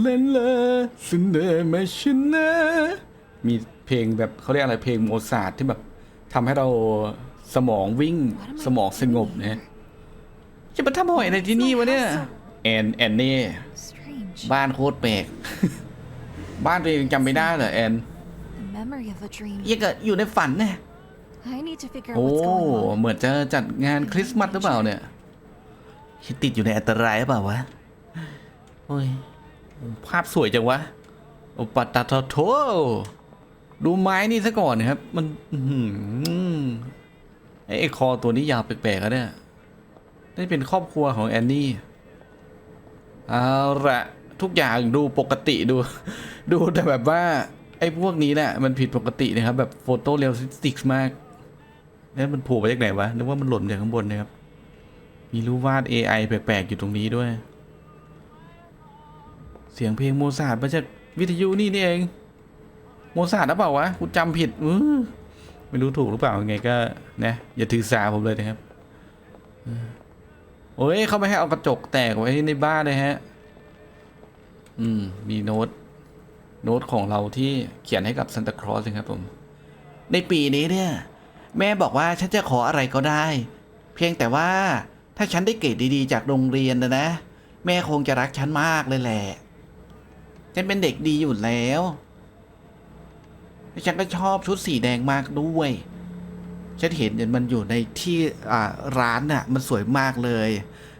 เลนลาสเนมาชนะมีเพลงแบบเขาเรียกอะไรเพลงโมซาร์ทที่แบบทำให้เราสมองวิ่งสมองสงบเนี่ยจะมาทำหอยอะไรที่นี่วะเนี่ยแอนแอนเน่ Strange. บ้านโคตรแปลกบ้านตัวเองจำไม่ได้เหรอแอน The memory of a dream. ยังกะอยู่ในฝันเนี่ย I need to figure out โอ้ what's going on. เหมือนจะจัดงานคริสต์มาสหรือเปล่าเนี่ยคิดติดอยู่ในอันตรายหรือเปล่าวะโอ้ย ภาพสวยจังวะโอปัตตาโทดูไม้นี่ซะก่อนนะครับ มันไอ้คอตัวนี้ยาวแปลกๆอะเนี่ยนี่เป็นครอบครัวของแอนนี่เอาละทุกอย่างดูปกติดู ดูแต่แบบว่า ไอ้พวกนี้เนี่ยมันผิดปกตินะครับ แบบโฟโตเรียลสติกมาก แล้วมันโผล่มาจากไหนวะนึกว่ามันหล่นจากข้างบนนะครับ มีรูปวาด AI แปลกๆอยู่ตรงนี้ด้วย เสียงเพลงโมซาร์ทมาจากวิทยุนี่นี่เองโมซาร์ทหรือเปล่าวะกูจำผิดอือไม่รู้ถูกหรือเปล่ายังไงก็นะอย่าถือสาผมเลยนะครับโอ้ยเขาไม่ให้เอากระจกแตกไว้ในบ้านเลยฮะ อืม มีโน้ต โน้ตของเราที่เขียนให้กับซันตาคลอสนะครับผม ในปีนี้เนี่ย แม่บอกว่าฉันจะขออะไรก็ได้ เพียงแต่ว่าถ้าฉันได้เกรดดีๆ จากโรงเรียนนะนะ แม่คงจะรักฉันมากเลยแหละ ฉันเป็นเด็กดีอยู่แล้วและฉันก็ชอบชุดสีแดงมากด้วย ฉันเห็นมันอยู่ในที่ร้านน่ะ มันสวยมากเลย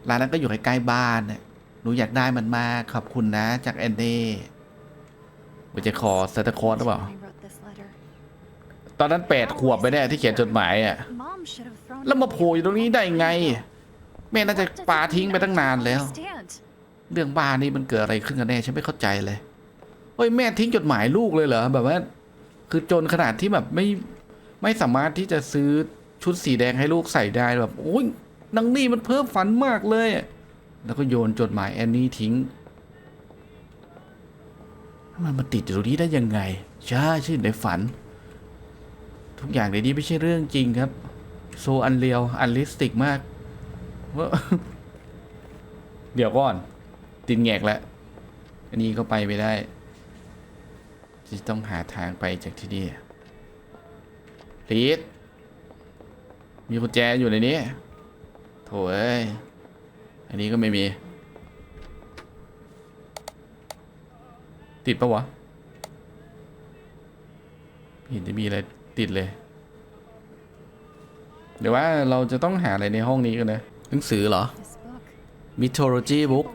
ร้านนั้นก็อยู่ใกล้ๆบ้านน่ะหนูอยากได้มันมากขอบคุณนะ จากแอนเน่ว่าจะขอสตาคอร์หรือเปล่า ตอนนั้นแปดขวบไปแน่ที่เขียนจดหมายอะ แล้วมาโผล่อยู่ตรงนี้ได้ไง แม่น่าจะปาทิ้งไปตั้งนานแล้ว เรื่องบ้านนี่มันเกิดอะไรขึ้นกันแน่ฉันไม่เข้าใจเลยเฮ้ยแม่ทิ้งจดหมายลูกเลยเหรอแบบว่า คือจนขนาดที่แบบไม่ไม่สามารถที่จะซื้อชุดสีแดงให้ลูกใส่ได้แบบโอ้ยนางนี่มันเพิ่มฝันมากเลย แล้วก็โยนจดหมายแอนนี่ทิ้งมันมาติดอยู่ตรงนี้ได้ยังไงใช่ใช่ในฝัน ทุกอย่างในนี้ไม่ใช่เรื่องจริงครับ โซอันเรียวอันลิสติกมาก เดี๋ยวก่อน ติดแงกแล้วอันนี้ก็ไปไม่ได้จะต้องหาทางไปจากที่นี่ลีดมีกุญแจอยู่ในนี้โถ่เอ้ยอันนี้ก็ไม่มี ติดปะวะเห็นจะมีอะไรติดเลย เดี๋ยวว่าเราจะต้องหาอะไรในห้องนี้กันนะ หนังสือเหรอ mythology book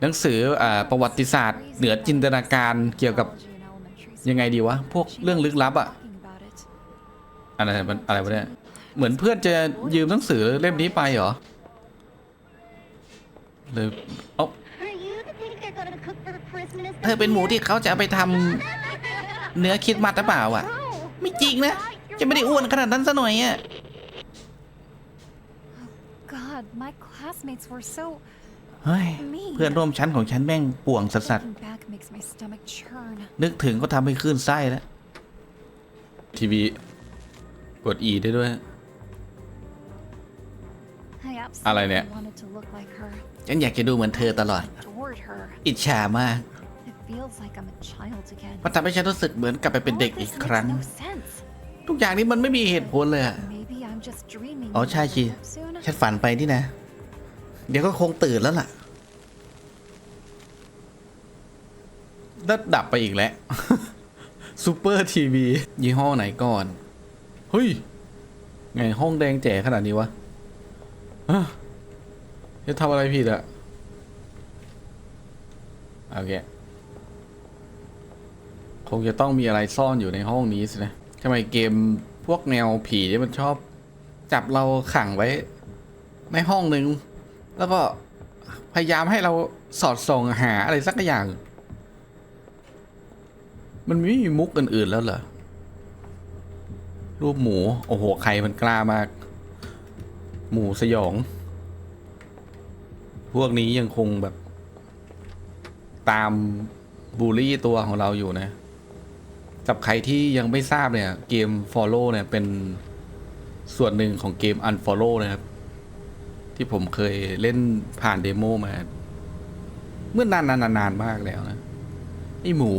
หนังสืออประวัติศาสตร์ เหนือจินตนาการเกี่ยวกับยังไงดีวะ พวกเรื่องลึกลับอะอะไรมันอะไรวะเนี่ยเหมือนเพื่อนจะยืมหนังสือเล่มนี้ไปเหรอเลยเอ้าเธอเป็นหมูที่เขาจะเอาไปทำเนื้อคิดมัดหรือเปล่าอะ ไม่จริงนะ จะไม่ได้อ้วนขนาดนั้นซะหน่อยอะ God, my classmates were so เฮ้ย mean. เพื่อนร่วมชั้นของฉันแม่งป่วงสัส Looking back makes my stomach churn. ๆนึกถึงก็ทำให้คลื่นไส้แล้ว ทีวี กด E ได้ด้วย I อะไรเนี่ย absolutely wanted to look like her. ฉันอยากจะดูเหมือนเธอตลอด Adored her. อิจฉามาก It feels like I'm a child again. มันทำให้ฉันรู้สึกเหมือนกลับไปเป็น All เด็ก of อีก this ครั้ง makes no sense. ทุกอย่างนี้มันไม่มีเหตุผลเลยอะ Maybe I'm just dreaming. อ๋อ and ใช่ I'll ชี wake up soon. ฉันฝันไปที่นะ เดี๋ยวก็คงตื่นแล้วล่ะแล้วดับไปอีกแล้วซูเปอร์ทีวียี่ห้อไหนก่อน เฮ้ย ไงห้องแดงแจ๋ขนาดนี้วะฮะจะทำอะไรผิดอะโอเค คงจะต้องมีอะไรซ่อนอยู่ในห้องนี้สินะทำไมเกมพวกแนวผีที่มันชอบ จับเราขังไว้ ในห้องหนึ่ง แล้วก็พยายามให้เราสอดส่องหาอะไรสักอย่าง มันไม่มีมุกอื่นๆแล้วเหรอ รูปหมู โอ้โห ใครมันกล้ามาก หมูสยอง พวกนี้ยังคงแบบ ตามบูลลี่ตัวของเราอยู่นะกับใครที่ยังไม่ทราบเนี่ย เกม Follow เนี่ย เป็นส่วนหนึ่งของเกม Unfollow นะครับ ที่ผมเคยเล่นผ่านเดโมมา เมื่อนานนานนานมากแล้วนะไอหมู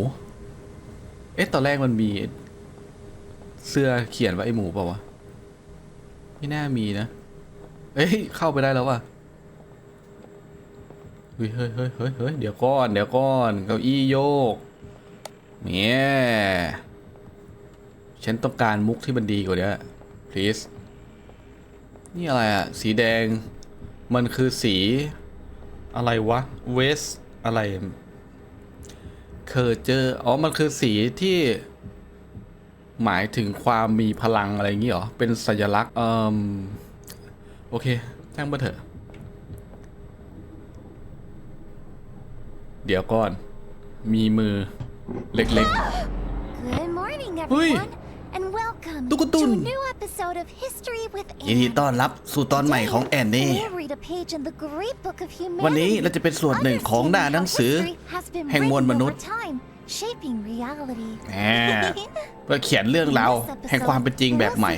เอ๊ะตอนแรกมันมีเสื้อเขียนว่าไอหมูเปล่าวะไม่น่ามีนะ เอ้ยเข้าไปได้แล้วว่ะเฮ้ยเฮ้ยเฮ้ยเฮ้ยเดี๋ยวก่อนเดี๋ยวก่อนเก้าอี้โยกเนี่ยฉันต้องการมุกที่มันดีกว่านี้ please นี่อะไรอะสีแดง มันคือสีอะไรวะเวสอะไรเคอร์เจอร์อ๋อ มันคือสีที่หมายถึงความมีพลังอะไรอย่างงี้เหรอ เป็นสัญลักษณ์เอ่มโอเคช่างมาเถอะ เดี๋ยวก่อน มีมือเล็ก Good morning, Ui. everyone, and welcome to Tukutun. a new episode of History with ๆยินดี Anne. ต้อนรับสู่ตอนใหม่ของแอนนี่ We'll read a page in the great book of วันนี้ humanity. เราจะเป็นส่วนหนึ่งของหน้าหนังสือ Understanding how history has been แห่งมวล written มนุษ over ย์ time, shaping reality. แหมเพื่อเขียนเรื่องราวแห่งความเป็นจริงแบบใหม่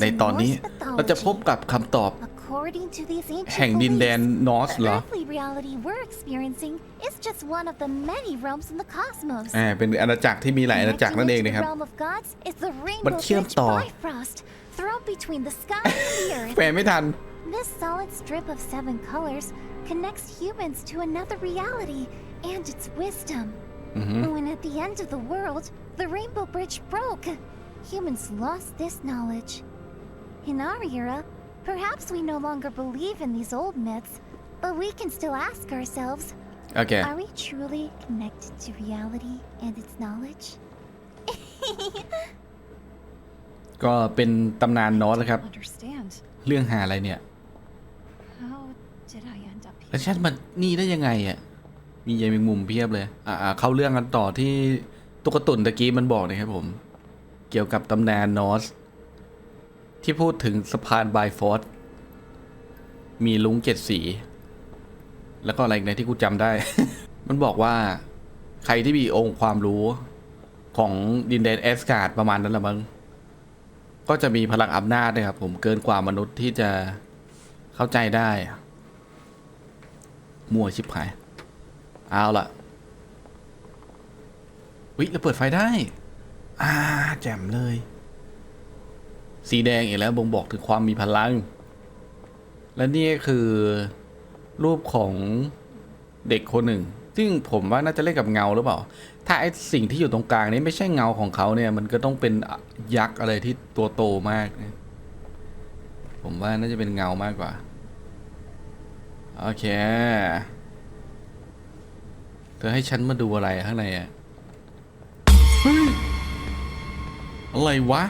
ในตอนนี้เราจะพบกับคำตอบ According to these ancient แห่งดินแดน beliefs, นอร์ส the เหรอ earthly reality we're experiencing is just one of the many realms in the cosmos. อ่าเป็นอาณาจักรที่มีหลายอาณาจักรนั่นเองนะครับ Connecting into the realm of gods is the มัน rainbow เชื่อม bridge ต่อ Bifrost, thrown between the sky and the earth. แปลไม่ทัน This solid strip of seven colors connects humans to another reality and its wisdom. อือหือ When at the end of the world, the rainbow bridge broke, humans lost this knowledge. In our era, perhaps we no longer believe in these old myths, but we can still ask ourselves โอเค are we truly connected to reality and its knowledge? ก็เป็นตำนานนอสนะครับ Understand. เรื่องหาอะไรเนี่ย How did I end up แล้ว here? ฉันมันนี่ได้ยังไงอะ มียายแมงมุมเพียบเลย อ่าเข้าเรื่องกันต่อที่ตุ๊กตุนตะกี้มันบอกนะครับผม เกี่ยวกับตำนานนอส ที่พูดถึงสะพานไบฟอร์ดมีลุงเจ็ดสี แล้วก็อะไรอีกนที่กูจำได้ มันบอกว่าใครที่มีองค์ความรู้ของดินแดนแอสการ์ดประมาณนั้นละมั้งก็จะมีพลังอำนาจนะครับผมเกินกว่ามนุษย์ที่จะเข้าใจได้ มั่วชิบหาย เอาล่ะวิเราเปิดไฟได้ อ่า แจ่มเลย สีแดงอีกแล้วบ่งบอกถึงความมีพลัง และนี่คือรูปของเด็กคนหนึ่ง ซึ่งผมว่าน่าจะเล่นกับเงาหรือเปล่า ถ้าไอสิ่งที่อยู่ตรงกลางนี้ไม่ใช่เงาของเขาเนี่ย มันก็ต้องเป็นยักษ์อะไรที่ตัวโตมาก ผมว่าน่าจะเป็นเงามากกว่า โอเค เธอให้ฉันมาดูอะไรข้างในอะอะไรวะ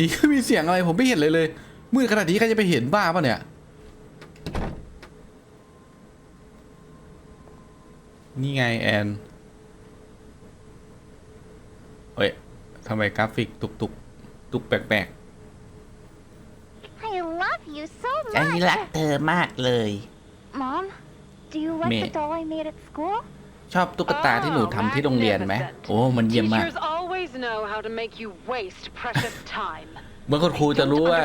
ดีๆก็มีเสียงอะไรผมไม่เห็นเลยเลย มืดขนาดนี้ใครจะไปเห็นบ้าป่ะเนี่ย นี่ไงแอนเฮ้ยทำไมกราฟิกตุกตุกๆตุกแปลก I love you so ฉัน much. รักเธอมากเลย Mom, do you like Me. the doll I made at school? ๆชอบตุ๊กตาที่หนูทำที่โรงเรียนไหม โอ้ มันเยี่ยมมาก Teachers always know how to make you waste precious time. เมื่อคุณครูจะรู้ว่า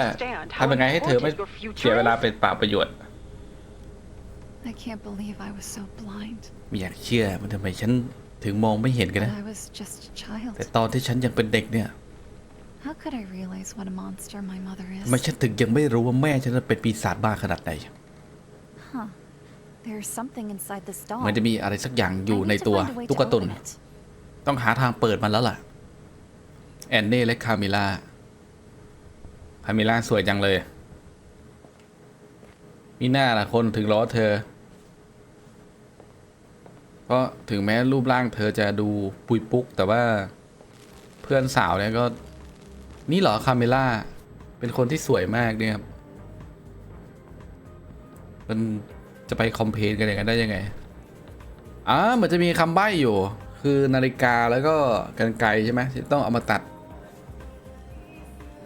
ทำยังไงให้เธอไม่เสียเวลาเป็นเปล่าประโยชน์ I can't believe I was so blind. ไม่อยากเชื่อมันทำไมฉันถึงมองไม่เห็นกัน But นะ I was just a child. แต่ตอนที่ฉันยังเป็นเด็กเนี่ย How could I realize what a monster my mother ทำไม is? ฉันถึงยังไม่รู้ว่าแม่ฉันเป็นปีศาจบ้าขนาดไหน Huh. There's something inside this doll. มันจะมีอะไรสักอย่าง I อยู่ need ใน to ตัว find a way ตุ๊ to กตุน open it. ต้องหาทางเปิดมันแล้วล่ะ แอนเน่และคาเมล่าคาเมล่าสวยจังเลย มีหน้าละคนถึงล้อเธอเพราะถึงแม้รูปร่างเธอจะดูปุยปุก แต่ว่าเพื่อนสาวเนี่ยก็ นี่เหรอคาเมล่า เป็นคนที่สวยมากเนี่ยครับ มันจะไปคอมเพลนกันอย่างนั้นได้ยังไงอ่ามันจะมีคำใบ้อยู่ คือนาฬิกาแล้วก็กันไกใช่ไหมที่ต้องเอามาตัด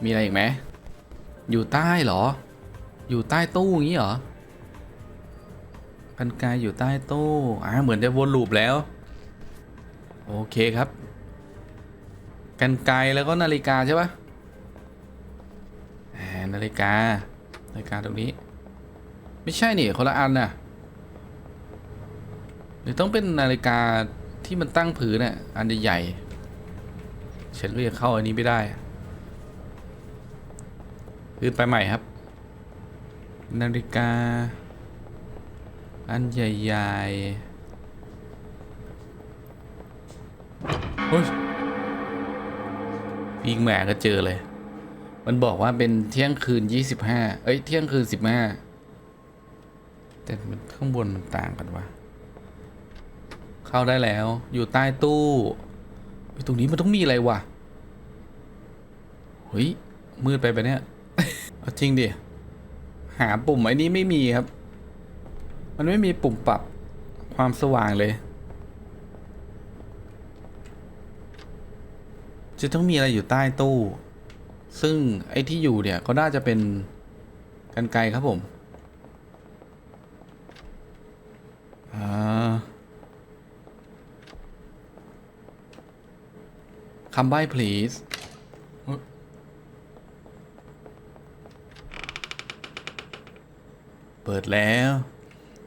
มีอะไรอีกไหมอยู่ใต้เหรอ อยู่ใต้ตู้อย่างนี้เหรอกันไกรอยู่ใต้ตู้อ่าเหมือนจะวนลูปแล้ว โอเคครับ กันไกรแล้วก็นาฬิกาใช่ปะอ่านาฬิกา นาฬิกาตรงนี้ ไม่ใช่นี่คนละอันน่ะหรือต้องเป็นนาฬิกาที่มันตั้งผืนน่ะอันใหญ่ๆฉันก็ยังเข้าอันนี้ไม่ได้ ขึ้นไปใหม่ครับ นาฬิกา อันใหญ่ๆเฮ้ยวิ่งแหมก็เจอเลย มันบอกว่าเป็นเที่ยงคืนยี่สิบห้าเอ้ย เที่ยงคืนสิบห้าแต่มันข้างบนมันต่างกันวะเข้าได้แล้ว อยู่ใต้ตู้ตรงนี้มันต้องมีอะไรวะ เฮ้ย มืดไปไปเนี่ย จริงดิ หาปุ่มไอ้นี้ไม่มีครับ มันไม่มีปุ่มปรับความสว่างเลย จะต้องมีอะไรอยู่ใต้ตู้ ซึ่งไอ้ที่อยู่เนี่ยก็น่าจะเป็นกันไกรครับผมคำใบ้ please เฮ้ย เปิดแล้ว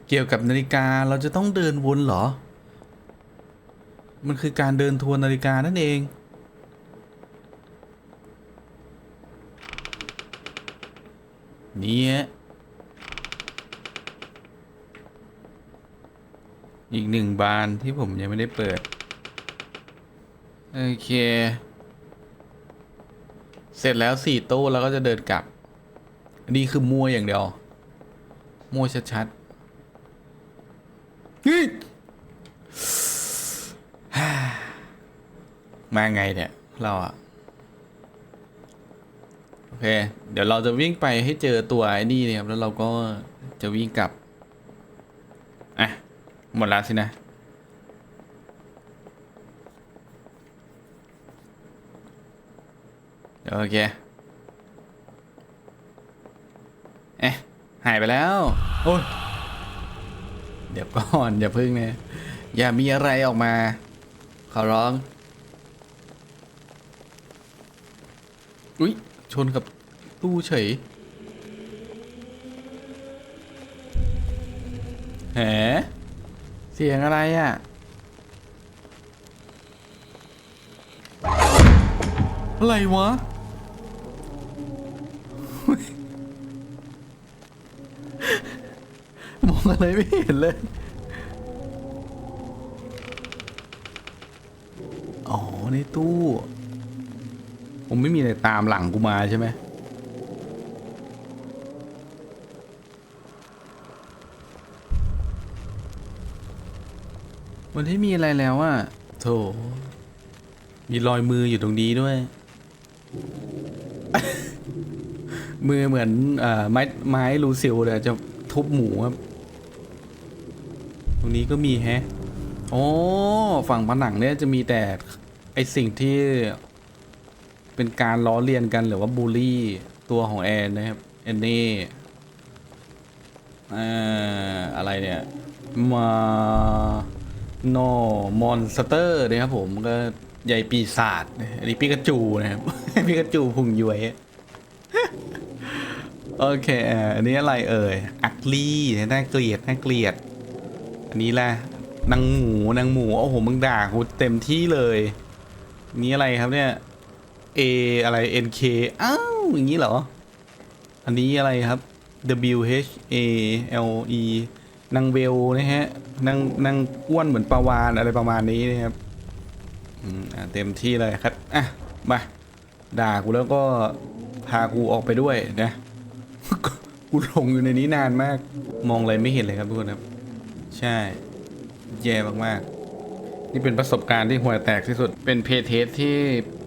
เกี่ยวกับนาฬิกาเราจะต้องเดินวนเหรอ มันคือการเดินทวนนาฬิกานั่นเองเนี่ยอีกหนึ่งบานที่ผมยังไม่ได้เปิด โอเค เสร็จแล้วสี่ตู้แล้วก็จะเดินกลับ อันนี้คือมัวอย่างเดียว มั่วชัดๆเฮ้ยมาไงเนี่ย เราอะโอเค เดี๋ยวเราจะวิ่งไปให้เจอตัวไอ้นี่นะครับ แล้วเราก็จะวิ่งกลับ อะ หมดแล้วสินะ โอเค เอ๊ะ หายไปแล้ว โอ้ยเดี๋ยวก่อน อย่าพึ่งเนี่ยอย่ามีอะไรออกมา ขอร้อง อุ๊ยชนกับตู้เฉยแหมเสียงอะไรอะ อะไรวะ องอะไรไม่เห็นเลยอ๋อในตู้ผมไม่มีอะไรตามหลังกูมาใช่ไหมมันไม่มีอะไรแล้วอะโถมีรอยมืออยู่ตรงนี้ด้วย มือเหมือนเอ่อไม้ไม้ลูซิลเลยจะทุบหมูครับ ตรงนี้ก็มีแฮะโอ้ฝั่งผนังเนี่ยจะมีแต่ไอสิ่งที่เป็นการล้อเลียนกันหรือว่าบูลลี่ตัวของแอนนะครับแอนนี่อ่อะไรเนี่ยมาโนมอนสเตอร์นะครับผมก็ใหญ่ปีศาจอันนี้ปิกาจูนะครับปิกาจูพุงย้วยโอเค อันนี้อะไรเอ่ย อักลี่น่าเกลียด น่าเกลียด อันนี้แหละนางหมูนางหมูโอ้โหมึงด่ากูเต็มที่เลย นี่อะไรครับเนี่ย A อะไร NK อ้าวอย่างนี้เหรอ อันนี้อะไรครับ W H A L E นางเวลนะฮะนางนางอ้วนเหมือนปลาวานอะไรประมาณนี้นะครับอืมอะเต็มที่เลยครับอะมาด่ากูแล้วก็พากูออกไปด้วยนะกูหลงอยู่ในนี้นานมากมองอะไรไม่เห็นเลยครับทุกคนครับ ใช่ แย่มากๆ นี่เป็นประสบการณ์ที่ห่วยแตกที่สุด เป็นเพเทสที่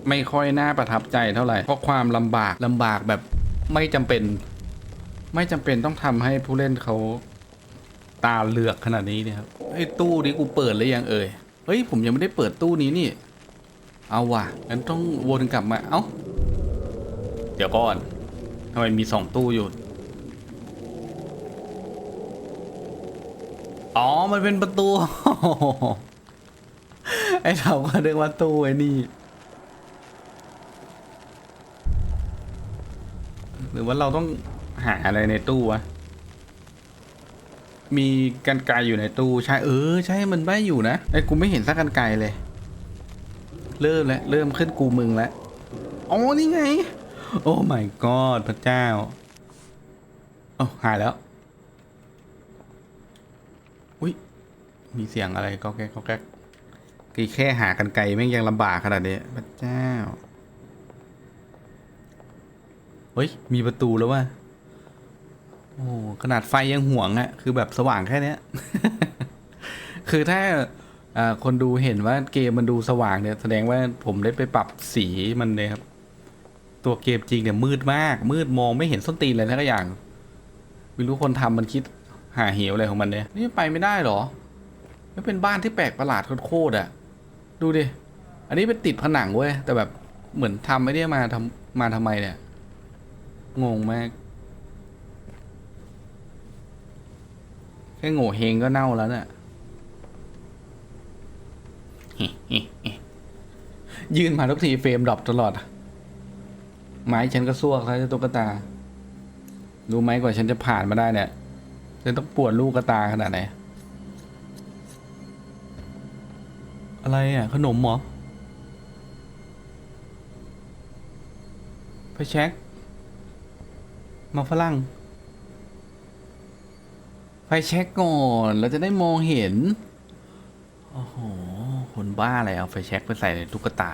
ไม่ค่อยน่าประทับใจเท่าไหร่ เพราะความลำบากลำบากแบบไม่จำเป็น ไม่จำเป็นต้องทำให้ผู้เล่นเขาตาเหลือกขนาดนี้เนี่ยครับไอ้ตู้นี้กูเปิดหรือยังเอ่ย เฮ้ยผมยังไม่ได้เปิดตู้นี้นี่ เอาว่ะงั้นต้องวนกลับมา เอ้า เดี๋ยวก่อนทำไมมีสองตู้อยู่ อ๋อ มันเป็นประตู ไอเราก็เรียกว่าตู้ไอ้นี่ หรือว่าเราต้องหาอะไรในตู้วะ มีกันไกอยู่ในตู้ใช่เออ ใช่มันไม่อยู่นะไอ้กูไม่เห็นสักกันไกเลย เริ่มแล้วเริ่มขึ้นกูมึงแล้วอ๋อนี่ไง โอ้ my god พระเจ้าโอ้าหายแล้ว อุ้ย มีเสียงอะไรก็แก๊กก็แก๊กคือแค่หากันไกลแม่งยังลำบากขนาดนี้พระเจ้า เฮ้ย มีประตูแล้วว่ะโอ้ขนาดไฟยังห่วงอะคือแบบสว่างแค่เนี้ย คือถ้าอ่าคนดูเห็นว่าเกมมันดูสว่างเนี่ย แสดงว่าผมได้ไปปรับสีมันเลยครับ ตัวเกมจริงเนี่ยมืดมาก มืดมองไม่เห็นส้นตีนเลยทั้งอย่าง ไม่รู้คนทำมันคิดหาเหวอะไรของมันเนี่ย นี่ไปไม่ได้หรอ ไม่เป็นบ้านที่แปลกประหลาดโคตรๆอะดูดิ อันนี้เป็นติดผนังเว้ย แต่แบบเหมือนทำไม่ได้มาทำมาทำไมเนี่ย งงมาก แค่โง่เฮงก็เน่าแล้วเนี่ยยืนมาทุกทีเฟรมดรอปตลอด ไม้ฉันก็ซวกแล้วเจ้าตุ๊กตา รู้ไหมกว่าฉันจะผ่านมาได้เนี่ยฉันต้องปวดลูกกระตาขนาดไหน อะไรอะ ขนมเหรอไปเช็คมาฝรั่งไฟเช็คก่อน เราจะได้มองเห็น โอ้โห คนบ้าอะไรเอาไฟเช็คไปใส่ในตุ๊กตา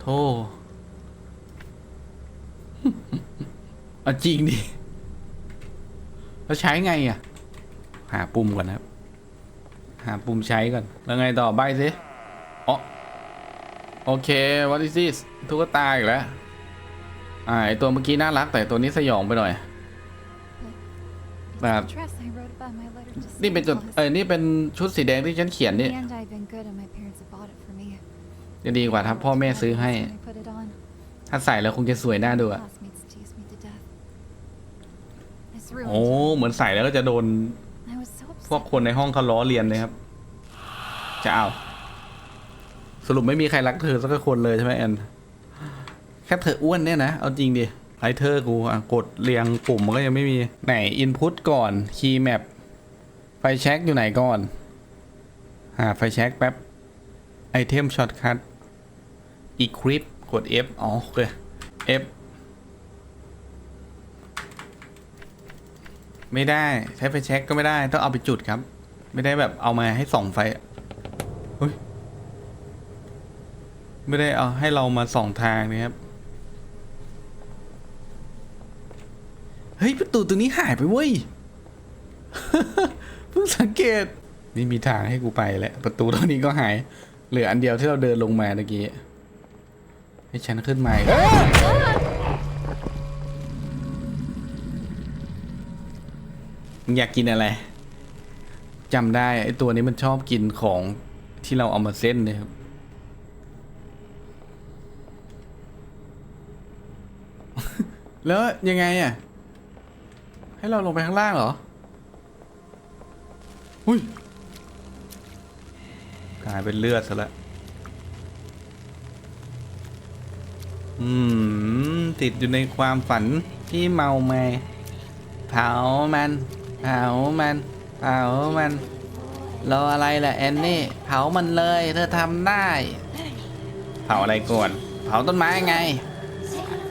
โธ่เอาจริงดิ แล้วใช้ไงอะ หาปุ่มก่อนนะครับ หาปุ่มใช้ก่อน แล้วไงต่อใบสิอ๋อโอเค what is this ตุ๊กตาอีกแล้ว อ่าไอตัวเมื่อกี้น่ารัก แต่ตัวนี้สยองไปหน่อยแบบ Dress I wrote about my letter to นี่เป็นจุด Santa เออนี่เป็นชุดสีแดงที่ฉันเขียนนี่ And I've been good and my parents have bought it for me. จะดีกว่าถ้าพ่อแม่ซื้อให้ When I put it on, ถ้าใส่แล้วคงจะสวยน่าดูอะ classmates teased me to death. This โอ้ ruined. เหมือนใส่แล้วก็จะโดน I was so พวก upset. คนในห้องเขาล้อเลียนเลยครับ จะเอา สรุปไม่มีใครรักเธอสักคนเลยใช่ไหมแอนแค่เธออ้วนเนี่ยนะ เอาจริงดิไรเธอร์กูอะกดเรียงปุ่มมันก็ยังไม่มี ไหนอินพุตก่อนคีย์แมปไฟแช็กอยู่ไหนก่อน หาไฟแช็กแป๊บไอเทมช็อตคัทอีคริปกด F อ๋อโอเค F ไม่ได้ใช้ไฟแช็กก็ไม่ได้ ต้องเอาไปจุดครับ ไม่ได้แบบเอามาให้ส่องไฟ เฮ้ย ไม่ได้เอาให้เรามาส่องทางนะครับ เฮ้ย ประตูตัวนี้หายไปเว้ย เพิ่งสังเกต นี่มีทางให้กูไปแล้ว ประตูตัวนี้ก็หาย เหลืออันเดียวที่เราเดินลงมาเมื่อกี้ ให้ฉันขึ้นมามึงอยากกินอะไรจำได้ไอตัวนี้มันชอบกินของ ที่เราเอามาเส้นเนี่ยครับ แล้วยังไงอะ ให้เราลงไปข้างล่างเหรอ อุ้ยกลายเป็นเลือดซะแล้วอืม ติดอยู่ในความฝันที่เมาไมายเผามัน เผามัน เผามัน รออะไรล่ะแอนนี่ เผามันเลย เธอทำได้ เผาอะไรก่อน เผาต้นไม้ไง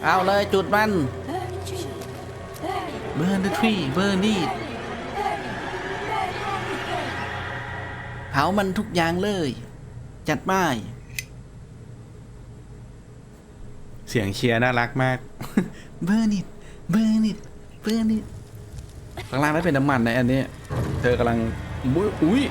เอาเลยจุดมัน burn the tree burn it เผามันทุกอย่างเลย จัดไม้เสียงเชียร์น่ารักมาก burn it burn it burn it ข้างล่างไม่เป็นน้ำมันนะอันนี้ เธอกำลัง อุ๊ย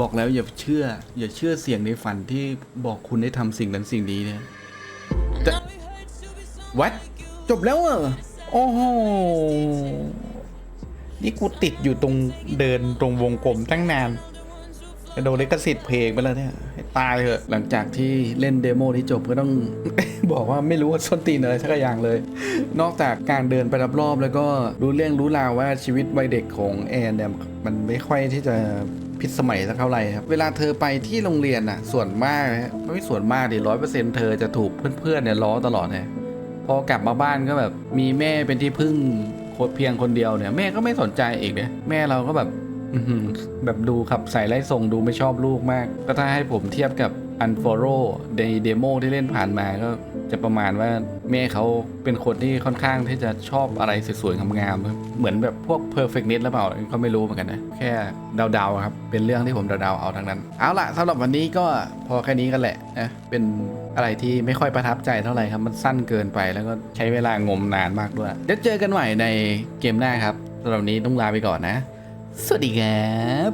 บอกแล้วอย่าเชื่อ อย่าเชื่อเสียงในฝันที่บอกคุณได้ทำสิ่งนั้นสิ่งนี้นะแต่วัดจบแล้วเหรอโอ้โหนี่กูติดอยู่ตรงเดินตรงวงกลมตั้งนานจะโดนลิขสิทธิ์เพลงไปแล้วเนี่ยให้ตายเถอะ หลังจากที่เล่นเดโมที่จบก็ต้อง บอกว่าไม่รู้ว่าส้นตีนอะไรสักอย่างเลย นอกจากการเดินไปรอบๆแล้วก็รู้เรื่องรู้ราวว่าชีวิตวัยเด็กของแอนเนี่ยมันไม่ค่อยที่จะ ผิดสมัยสักเท่าไหร่ครับ เวลาเธอไปที่โรงเรียนน่ะ ส่วนมากนะไม่ส่วนมากดิร้อยเปอร์เซ็นต์เธอจะถูกเพื่อนๆเนี่ยล้อตลอดเลยพอกลับมาบ้านก็แบบมีแม่เป็นที่พึ่งเพียงคนเดียวเนี่ย แม่ก็ไม่สนใจอีกเนี่ยแม่เราก็แบบแบบดูขับใส่ไล่ส่งดูไม่ชอบลูกมาก ก็ถ้าให้ผมเทียบกับ Unfollow ในเดโมที่เล่นผ่านมาก็จะประมาณว่าแม่เขาเป็นคนที่ค่อนข้างที่จะชอบอะไรสวยๆงามๆเหมือนแบบพวก perfectness หรือเปล่าก็ไม่รู้เหมือนกันนะ แค่เดาๆครับ เป็นเรื่องที่ผมเดาๆเอาทั้งนั้น เอาละสำหรับวันนี้ก็พอแค่นี้กันแหละนะเป็นอะไรที่ไม่ค่อยประทับใจเท่าไหร่ครับ มันสั้นเกินไปแล้วก็ใช้เวลางมนานมากด้วยเดี๋ยวเจอกันใหม่ในเกมหน้าครับสำหรับนี้ต้องลาไปก่อนนะ สวัสดีครับ